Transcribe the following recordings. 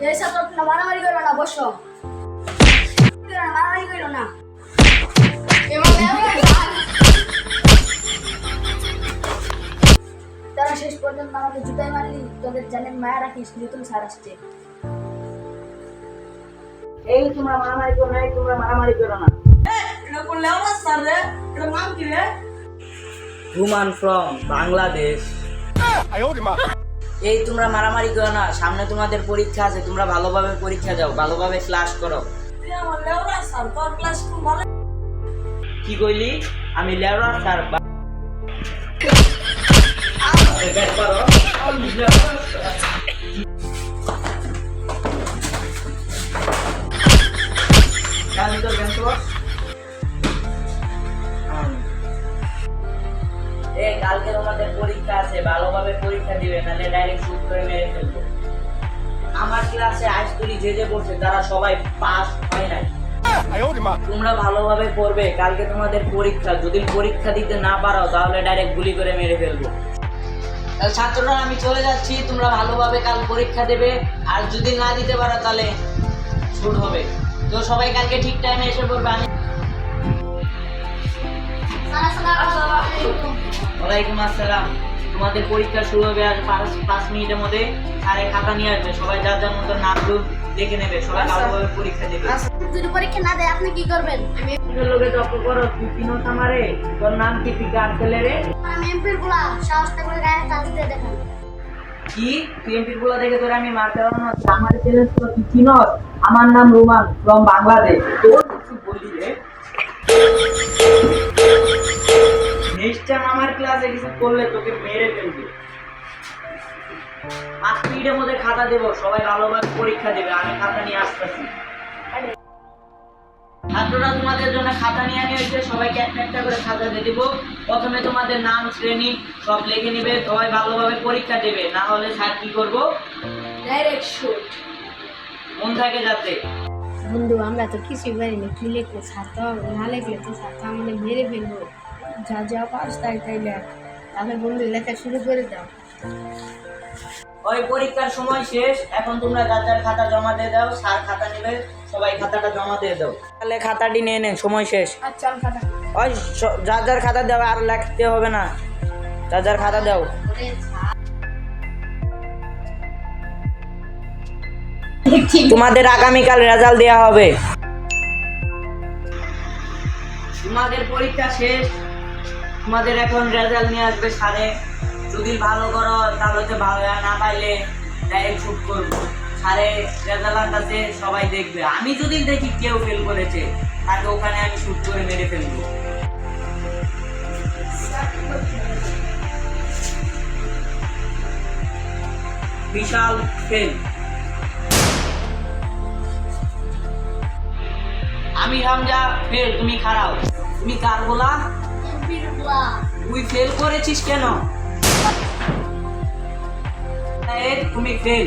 এই ছাত্র না মারামারি করো না বসো। মারামারি করো না। তারা শেষ পর্যন্ত আমাকে জুতাই মারলি। তোদের জানেন মায়া রাখিস নতুন স্যার আসছে। এই তোমরা মারামারি করো না তোমরা মারামারি করো না। রুমান ফ্রম বাংলাদেশ এই তোমরা মারামারি করো না সামনে তোমাদের পরীক্ষা আছে তোমরা ভালোভাবে পরীক্ষা দাও ভালোভাবে ক্লাস করো কি কইলি আমি লেওরা স্যার করো। এ কালকে তোমাদের পরীক্ষা আছে ভালোভাবে পরীক্ষা দিবে নাহলে ডাইরেক্ট শুট করে মেরে ফেলব। আমার ক্লাসে তুলি যে যে পড়ছে তারা সবাই পাস হয় নাই। তোমরা ভালোভাবে পড়বে কালকে তোমাদের পরীক্ষা। যদি পরীক্ষা দিতে না পারো তাহলে ডাইরেক্ট গুলি করে মেরে ফেলব। ছাত্ররা আমি চলে যাচ্ছি তোমরা ভালোভাবে কাল পরীক্ষা দেবে। আর যদি না দিতে পারো তাহলে শুট হবে। তো সবাই কালকে ঠিক টাইমে এসে পড়বে আমি ওয়ালাইকুম আসসালাম। তোমাদের পরীক্ষা শুরু হবে আর পাঁচ পাঁচ মিনিটের মধ্যে। আরে খাতা নিয়ে আসবে। সবাই যার যার মতো নামগুলো দেখে নেবে। সবাই ভালোভাবে পরীক্ষা দেবে। যদি পরীক্ষা না দেয় আপনি কি করবেন? আমি লোকে তর্ক করো তুই চিনো আমারে তোর নাম কি তুই কার ছেলে রে? আমি এমপিরগুলা সাহসটা করে গায়ে কাজ দিয়ে দেখেন। কি? তুই এমপিরগুলো দেখে তোর আমি মারতে পারব না? আমার ছেলে তো তুই চিনস আমার নাম রোমান ফ্রম বাংলাদেশ। তোর কিছু বলি রে। টাইম আমার ক্লাসে কিছু করলে তোকে মেরে ফেলবে। পাঁচ মিনিটের মধ্যে খাতা দেবো সবাই ভালোভাবে পরীক্ষা দেবে আমি খাতা নিয়ে আসতেছি। ছাত্ররা তোমাদের জন্য খাতা নিয়ে সবাইকে একটা একটা করে খাতা দিয়ে দিব। প্রথমে তোমাদের নাম শ্রেণি সব লিখে নিবে সবাই ভালোভাবে পরীক্ষা দেবে। না হলে স্যার কি করব? ডাইরেক্ট শুট মন থাকে যাতে। বন্ধু আমরা তো কিছুই পারি না কি লিখলে ছাড়তে হবে না লিখলে তো ছাড়তে আমাদের মেরে ফেলব। যা যা পাস তাই তাই লেখ। তাহলে বন্ধু লেখা শুরু করে দাও। ওই পরীক্ষার সময় শেষ এখন তোমরা যার যার খাতা জমা দিয়ে দাও স্যার খাতা নেবে সবাই খাতাটা জমা দিয়ে দাও। তাহলে খাতাটি নিয়ে নেন সময় শেষ। আচ্ছা খাতা ওই যার খাতা দাও আর লিখতে হবে না। যার যার খাতা দাও। তোমাদের আগামীকাল রেজাল্ট দেওয়া হবে। তোমাদের পরীক্ষা শেষ তোমাদের এখন রেজাল্ট নিয়ে আসবে সারে যদি ভালো করো, তাহলে তো ভালো না পাইলে ডাইরেক্ট শুট করব। সারে রেজাল্ট আনতেছে সবাই দেখবে। আমি যদি দেখি কেউ ফেল করেছে তাকে ওখানে আমি শুট করে মেরে ফেলব। বিশাল ফেল আমি হামজা ফেল তুমি খারাপ। তুমি কার বলা? তুই ফেল করেছিস কেন? এ, তুমি ফেল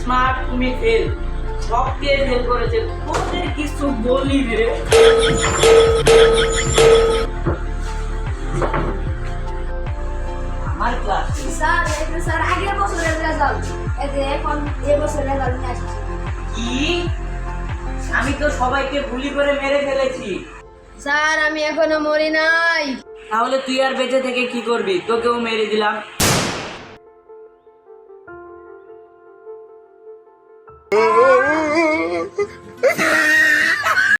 স্মার্ট তুমি ফেল সবকে ফেল করেছে। তোদের কিছু বলি রে। আমার ক্লাস স্যার স্যার আগের বছরের রেজাল্ট এখন এই বছরের রেজাল্ট নিয়ে আসছে। কি? আমি তো সবাইকে গুলি করে মেরে ফেলেছি। স্যার আমি এখনও মরি নাই। তাহলে তুই আর বেঁচে থেকে কি করবি? তোকেও মেরে দিলাম।